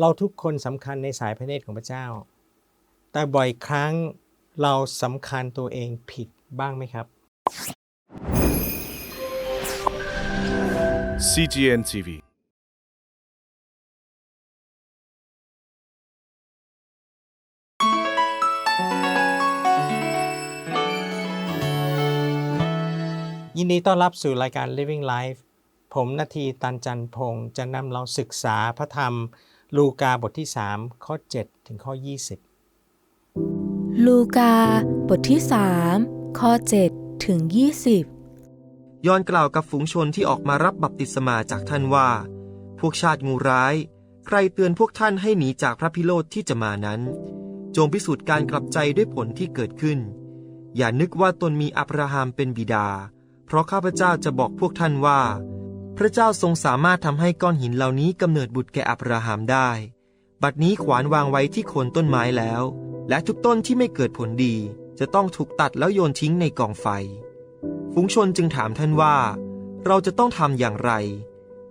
เราทุกคนสำคัญในสายพระเนตรของพระเจ้า แต่บ่อยครั้งเราสำคัญตัวเองผิดบ้างไหมครับ CGN TV. ยินดีต้อนรับสู่รายการ Living Life ผมนาทีตันจันพงศ์จะนำเราศึกษาพระธรรม ลูกาบทที่ 3 ข้อ 7 ถึงข้อ 20 ลูกา บทที่ 3 ข้อ 7 ถึง 20ย้อนกล่าวกับฝูงชนที่ออกมารับบัพติศมาจากท่านว่า พวกชาติงูร้าย ใครเตือนพวกท่านให้หนีจากพระพิโรธที่จะมานั้น จงพิสูจน์การกลับใจด้วยผลที่เกิดขึ้น อย่านึกว่าตนมีอับราฮัมเป็นบิดา เพราะข้าพเจ้าจะบอกพวกท่านว่า พระเจ้าทรงสามารถทำให้ก้อนหินเหล่านี้กำเนิดบุตรแก่อับราฮัมได้ บัดนี้ขวานวางไว้ที่โคนต้นไม้แล้ว และทุกต้นที่ไม่เกิดผลดี จะต้องถูกตัดแล้วโยนทิ้งในกองไฟ ฝูงชนจึงถามท่านว่า เราจะต้องทำอย่างไร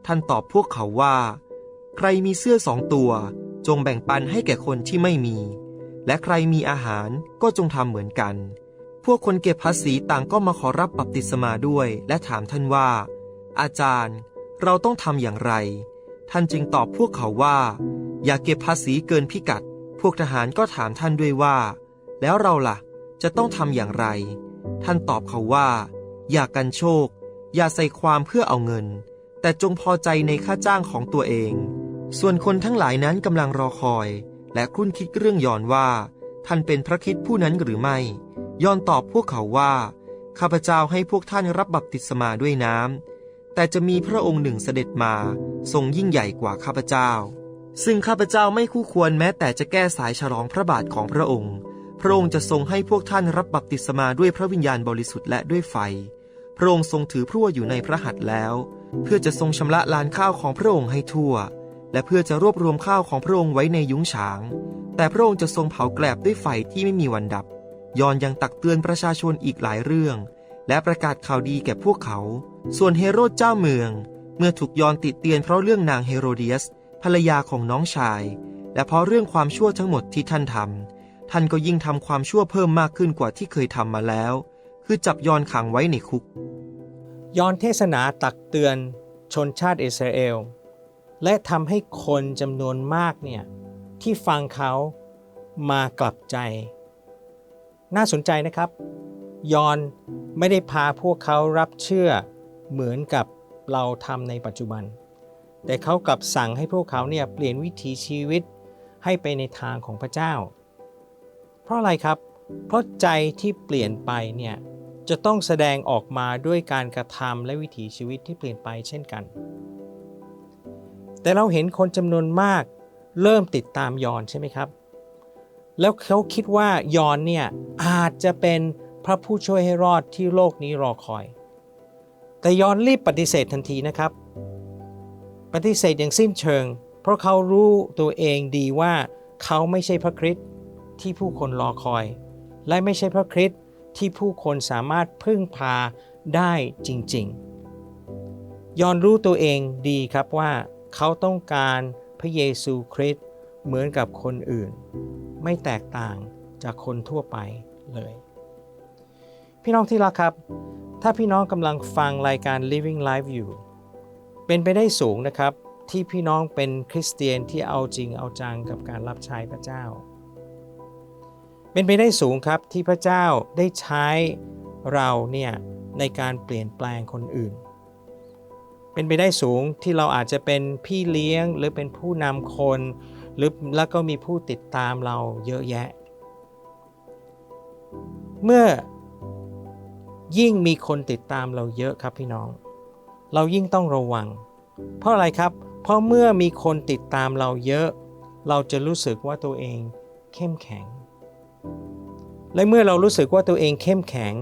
ท่านตอบพวกเขาว่า ใครมีเสื้อสองตัว จงแบ่งปันให้แก่คนที่ไม่มี และใครมีอาหารก็จงทำเหมือนกัน พวกคนเก็บภาษีต่างก็มาขอรับบัพติศมาด้วย และถามท่านว่า อาจารย์ เราต้องทำอย่างไร ท่านจึงตอบพวกเขาว่า อย่าเก็บภาษีเกินพิกัด พวกทหารก็ถามท่านด้วยว่า แล้วเราล่ะ จะต้องทำอย่างไร ท่านตอบเขาว่า อย่ากันโชค อย่าใส่ความเพื่อเอาเงิน แต่จงพอใจในค่าจ้างของตัวเอง ส่วนคนทั้งหลายนั้นกำลังรอคอย และคุ้นคิดเรื่องยอนว่า ท่านเป็นพระคิดผู้นั้นหรือไม่ยอนตอบพวกเขาว่าข้าพเจ้าให้พวกท่านรับบัพติศมาด้วยน้ำ แต่จะมีพระองค์หนึ่งเสด็จมาทรงยิ่งใหญ่กว่าข้าพเจ้า ซึ่งข้าพเจ้าไม่คู่ควรแม้แต่จะแก้สายฉลองพระบาทของพระองค์ พระองค์จะทรงให้พวกท่านรับบัพติศมาด้วยพระวิญญาณบริสุทธิ์และด้วยไฟ พระองค์ทรงถือพรั่วอยู่ในพระหัตถ์แล้ว เพื่อจะทรงชำระลานข้าวของพระองค์ให้ทั่ว และเพื่อจะรวบรวมข้าวของพระองค์ไว้ในยุ้งฉาง แต่พระองค์จะทรงเผาแกลบด้วยไฟที่ไม่มีวันดับ ยอนยังตักเตือนประชาชนอีกหลายเรื่อง และประกาศข่าวดีแก่พวกเขา ส่วนเฮโรดเจ้าเมือง เมื่อถูกยอนติดเตียนเพราะเรื่องนางเฮโรเดียส ภรรยาของน้องชาย และเพราะเรื่องความชั่วทั้งหมดที่ท่านทำท่านก็ยิ่งทำความชั่วเพิ่มมากขึ้นกว่าที่เคยทำมาแล้ว คือจับยอนขังไว้ในคุก ยอนเทศนาตักเตือนชนชาติอิสราเอล และทำให้คนจำนวนมากเนี่ยที่ฟังเขามากลับใจ น่าสนใจนะครับ ยอนไม่ได้พาพวกเขารับเชื่อ เหมือนกับเราทำในปัจจุบัน แต่เขากลับสั่งให้พวกเขาเนี่ยเปลี่ยนวิถีชีวิตให้ไปในทางของพระเจ้า เพราะอะไรครับ เพราะใจที่เปลี่ยนไปเนี่ยจะต้องแสดงออกมาด้วยการกระทำและวิถีชีวิตที่เปลี่ยนไปเช่นกัน แต่เราเห็นคนจำนวนมากเริ่มติดตามยอนใช่ไหมครับ แล้วเขาคิดว่ายอนเนี่ยอาจจะเป็นพระผู้ช่วยให้รอดที่โลกนี้รอคอย แต่ยอนรีบปฏิเสธทันทีนะครับ ปฏิเสธอย่างสิ้นเชิง เพราะเขารู้ตัวเองดีว่าเขาไม่ใช่พระคริสต์ที่ผู้คนรอคอย และไม่ใช่พระคริสต์ที่ผู้คนสามารถพึ่งพาได้จริง ๆ ยอนรู้ตัวเองดีครับว่าเขาต้องการพระเยซูคริสต์เหมือนกับคนอื่น ไม่แตกต่างจากคนทั่วไปเลย พี่น้องที่รักครับ ถ้าพี่น้องกำลังฟังรายการ Living Life อยู่ เป็นไปได้สูงนะครับ ที่พี่น้องเป็นคริสเตียนที่เอาจริงเอาจังกับการรับใช้พระเจ้า เป็นไปได้สูงครับที่พระเจ้าได้ใช้เราเนี่ยในการเปลี่ยนแปลงคนอื่น เป็นไปได้สูงที่เราอาจจะเป็นพี่เลี้ยงหรือเป็นผู้นำคน หรือแล้วก็มีผู้ติดตามเราเยอะแยะ เมื่อ ยิ่งมีคนติดตามเราเยอะครับพี่น้อง เรายิ่งต้องระวัง เพราะอะไรครับ เพราะเมื่อมีคนติดตามเราเยอะ เราจะรู้สึกว่าตัวเองเข้มแข็ง และเมื่อเรารู้สึกว่าตัวเองเข้มแข็ง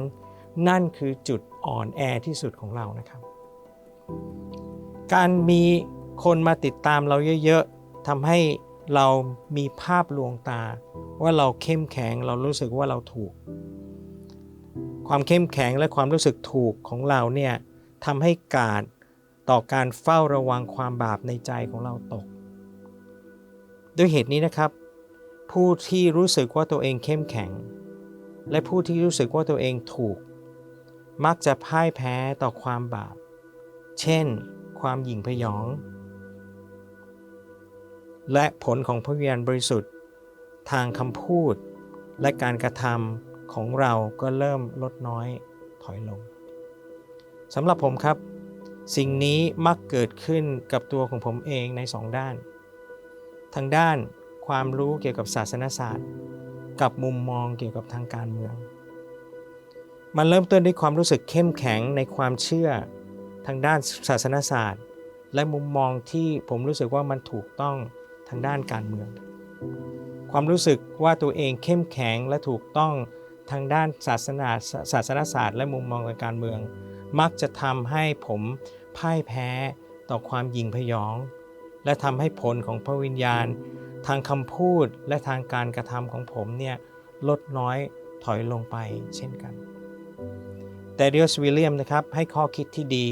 นั่นคือจุดอ่อนแอที่สุดของเรานะครับ การมีคนมาติดตามเราเยอะๆทำให้เรามีภาพลวงตา ว่าเราเข้มแข็งเรารู้สึกว่าเราถูก ความเข้มแข็งและความรู้สึกถูกของเราเนี่ยทำให้การต่อการเฝ้าระวังความบาปในใจของเราตก ด้วยเหตุนี้นะครับ ผู้ที่รู้สึกว่าตัวเองเข้มแข็ง และผู้ที่รู้สึกว่าตัวเองถูก มักจะพ่ายแพ้ต่อความบาป เช่น ความหยิ่งพยอง และผลของพระวิญญาณบริสุทธิ์ ทางคำพูดและการกระทำ ของเราก็เริ่มลดน้อยถอยลงสำหรับผมครับ สิ่งนี้มักเกิดขึ้นกับตัวของผมเองในสองด้าน ทางด้านความรู้เกี่ยวกับศาสนศาสตร์ กับมุมมองเกี่ยวกับทางการเมือง มันเริ่มต้นด้วยความรู้สึกเข้มแข็งในความเชื่อทางด้านศาสนศาสตร์ และมุมมองที่ผมรู้สึกว่ามันถูกต้องทางด้านการเมือง ความรู้สึกว่าตัวเองเข้มแข็งและถูกต้อง ทางด้านศาสนาศาสนศาสตร์ และมุมมองทางการเมือง มักจะทำให้ผมพ่ายแพ้ต่อความยิงพยอง และทำให้ผลของพระวิญญาณ ทางคำพูดและทางการกระทำของผมเนี่ยลดน้อยถอยลงไปเช่นกัน แต่เดียสวิลเลียมนะครับให้ข้อคิดที่ดี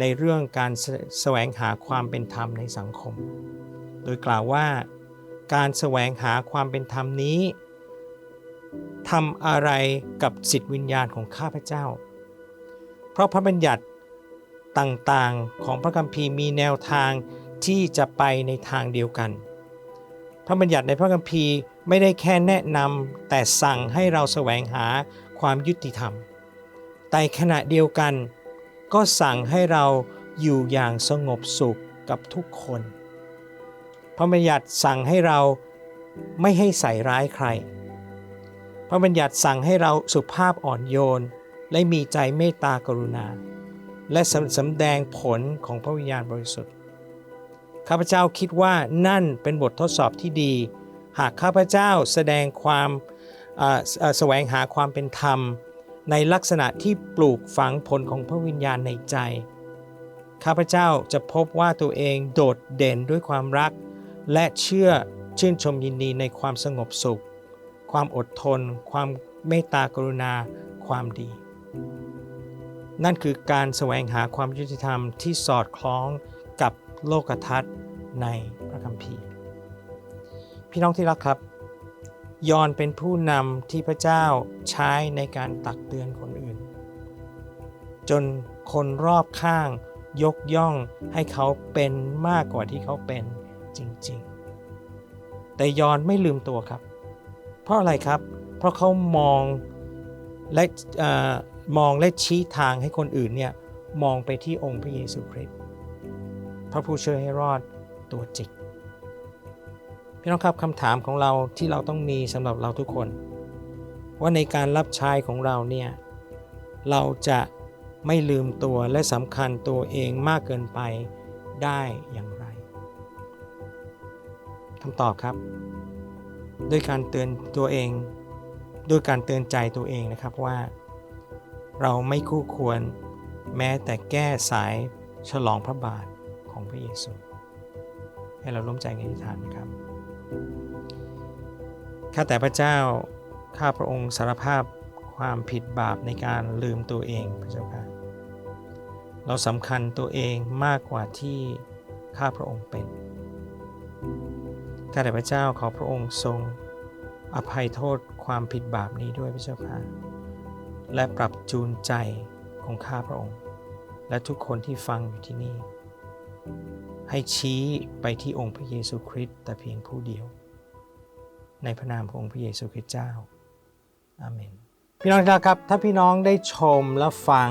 ในเรื่องการสแสวงหาความเป็นธรรมในสังคม โดยกล่าวว่า การแสวงหาความเป็นธรรมนี้ ทำอะไรกับจิตวิญญาณของข้าพเจ้า เพราะพระบัญญัติต่างๆของพระคัมภีร์มีแนวทางที่จะไปในทางเดียวกัน พระบัญญัติในพระคัมภีร์ไม่ได้แค่แนะนำแต่สั่งให้เราแสวงหาความยุติธรรม แต่ขณะเดียวกัน ก็สั่งให้เราอยู่อย่างสงบสุขกับทุกคน พระบัญญัติสั่งให้เราไม่ให้ใส่ร้ายใคร พระบัญญัติสั่งให้เราสุภาพอ่อนโยน และมีใจเมตตากรุณา และสำสำแดงผลของพระวิญญาณบริสุทธิ์ข้าพเจ้าคิดว่านั่นเป็นบททดสอบที่ดี หากข้าพเจ้าแสดงความแสวงหาความเป็นธรรม ในลักษณะที่ปลูกฝังผลของพระวิญญาณในใจ ข้าพเจ้าจะพบว่าตัวเองโดดเด่นด้วยความรัก และเชื่อชื่นชมยินดีในความสงบสุข ความอดทน ความเมตตากรุณา ความดี นั่นคือการแสวงหาความยุติธรรมที่สอดคล้องกับโลกทัศน์ในพระคัมภีร์ พี่น้องที่รักครับ ยอนเป็นผู้นำที่พระเจ้าใช้ในการตักเตือนคนอื่น จนคนรอบข้างยกย่องให้เขาเป็นมากกว่าที่เขาเป็นจริง ๆ แต่ยอนไม่ลืมตัวครับ เพราะอะไรครับ เพราะเขามองและอมองและชี้ทางให้คนอื่นเนี่ยมองไปที่องค์พระเยซูคริสต์พระผู้ช่วยให้รอดตัวจริงพี่น้องครับคำถามของเราที่เราต้องมีสำหรับเราทุกคน ว่าในการรับใช้ของเราเนี่ยเราจะไม่ลืมตัวและสำคัญตัวเองมากเกินไปได้อย่างไรคำตอบครับ ด้วยการเตือนตัวเอง ด้วยการเตือนใจตัวเองนะครับว่า เราไม่คู่ควรแม้แต่แก้สายฉลองพระบาทของพระเยซู ให้เราร่วมใจในอธิษฐานนะครับข้าแต่พระเจ้าข้าพระองค์สารภาพความผิดบาปในการลืมตัวเองพระเจ้าค่ะเราสำคัญตัวเองมากกว่าที่ข้าพระองค์เป็น ข้าแต่พระเจ้าขอพระองค์ทรงอภัยโทษความผิดบาปนี้ด้วยพระเจ้าค่ะ และปรับจูนใจของข้าพระองค์ และทุกคนที่ฟังอยู่ที่นี่ ให้ชี้ไปที่องค์พระเยซูคริสต์แต่เพียงผู้เดียว ในพระนามขององค์พระเยซูคริสต์เจ้า อาเมน พี่น้องครับ ถ้าพี่น้องได้ชมและฟัง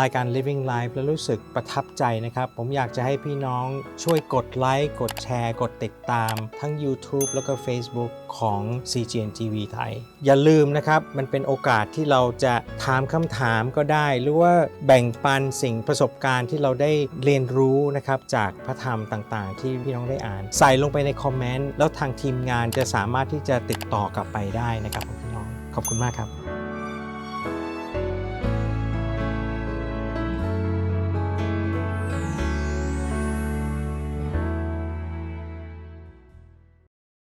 รายการ Living Life แล้วรู้สึกประทับใจนะครับ ผมอยากจะให้พี่น้องช่วยกดไลค์ กดแชร์ กดติดตาม ทั้ง YouTube แล้วก็ Facebook ของ CGN TV ไทย อย่าลืมนะครับ มันเป็นโอกาสที่เราจะถามคำถามก็ได้ หรือว่าแบ่งปันสิ่งประสบการณ์ที่เราได้เรียนรู้นะครับ จากพระธรรมต่างๆ ที่พี่น้องได้อ่าน ใส่ลงไปในคอมเมนต์แล้วทางทีมงานจะสามารถที่จะติดต่อกลับไปได้นะครับพี่น้องขอบคุณมากครับ